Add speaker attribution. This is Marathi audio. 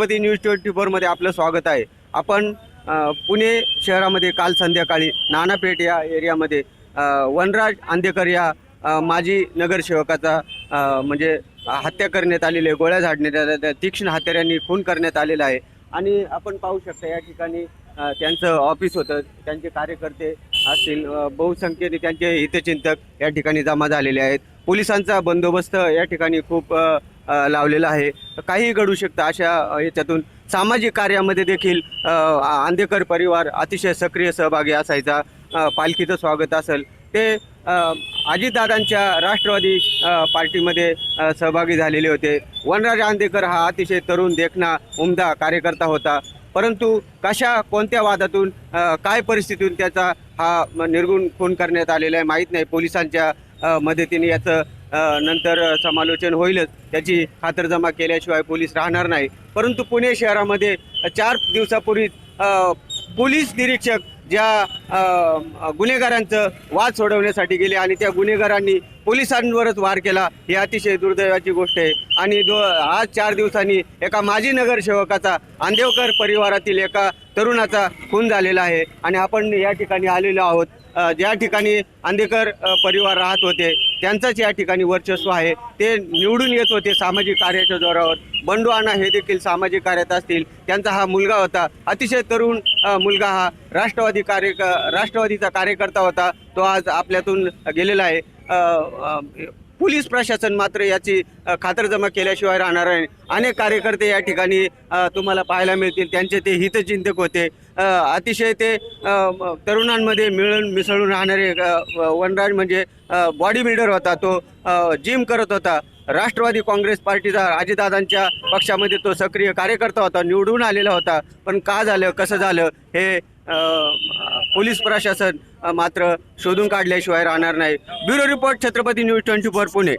Speaker 1: छत्रपती न्यूज ट्वेंटी फोरमध्ये आपलं स्वागत आहे. आपण पुणे शहरामध्ये काल संध्याकाळी नानापेठ या एरियामध्ये वनराज आंदेकर या माजी नगरसेवकाचा म्हणजे हत्या करण्यात आलेली आहे गोळ्या झाडण्यात आल्या तीक्ष्ण हत्यार्यांनी खून करण्यात आलेला आहे. आणि आपण पाहू शकता या ठिकाणी त्यांचं ऑफिस होतं त्यांचे कार्यकर्ते असतील बहुसंख्येने त्यांचे हितचिंतक या ठिकाणी जमा झालेले आहेत. पोलिसांचा बंदोबस्त या ठिकाणी खूप लावलेला आहे. काहीही घडू शकतं अशा याच्यातून सामाजिक कार्यामध्ये देखील अ, आंदेकर परिवार अतिशय सक्रिय सहभागी असायचा. पालखीचं स्वागत असेल. ते अजितदादांच्या राष्ट्रवादी पार्टीमध्ये सहभागी झालेले होते. वनराज आंदेकर हा अतिशय तरुण देखणा उमदा कार्यकर्ता होता. परंतु कशा कोणत्या वादातून काय परिस्थितीतून त्याचा हा निर्गुण खून करण्यात आलेला आहे माहीत नाही. पोलिसांच्या मदतीने याचं नंतर समालोचन होईलच. त्याची खातरजमा केल्याशिवाय पोलीस राहणार नाही. परंतु पुणे शहरामध्ये चार दिवसापूर्वी पोलीस निरीक्षक ज्या गुन्हेगारांचं वाद सोडवण्यासाठी गेले आणि त्या गुन्हेगारांनी पोलिसांवरच वार केला ही अतिशय दुर्दैवाची गोष्ट आहे. आणि दो आज चार दिवसांनी एका माजी नगरसेवकाचा आंदेवकर परिवारातील एका तरुणाचा खून झालेला आहे. आणि आपण या ठिकाणी आलेलो आहोत. ज्या ठिकाणी आंदेकर परिवार राहत होते त्यांचंच या ठिकाणी वर्चस्व आहे. ते निवडून येत होते सामाजिक कार्याच्या जोरावर. बंडू हे देखील सामाजिक कार्यात असतील. त्यांचा हा मुलगा होता. अतिशय तरुण मुलगा हा राष्ट्रवादी कार्य राष्ट्रवादीचा कार्यकर्ता होता. तो आज आपल्यातून गेलेला आहे. पोलीस प्रशासन मात्र याची खातरजमा केल्याशिवाय राहणार आहे. अनेक कार्यकर्ते या ठिकाणी तुम्हाला पाहायला मिळतील. त्यांचे ते हितचिंतक होते. अतिशय ते तरुणांमध्ये मिळून मिसळून राहणारे वनराज म्हणजे बॉडी बिल्डर होता तो जिम करत होता. राष्ट्रवादी काँग्रेस पार्टीचा अजितदादांच्या पक्षामध्ये तो सक्रिय कार्यकर्ता होता. निवडून आलेला होता. पण का झालं? कसं झालं? हे पोलीस प्रशासन मात्र शोधून काढल्याशिवाय राहणार नाही. Bureau report Chhatrapati news twenty four Pune.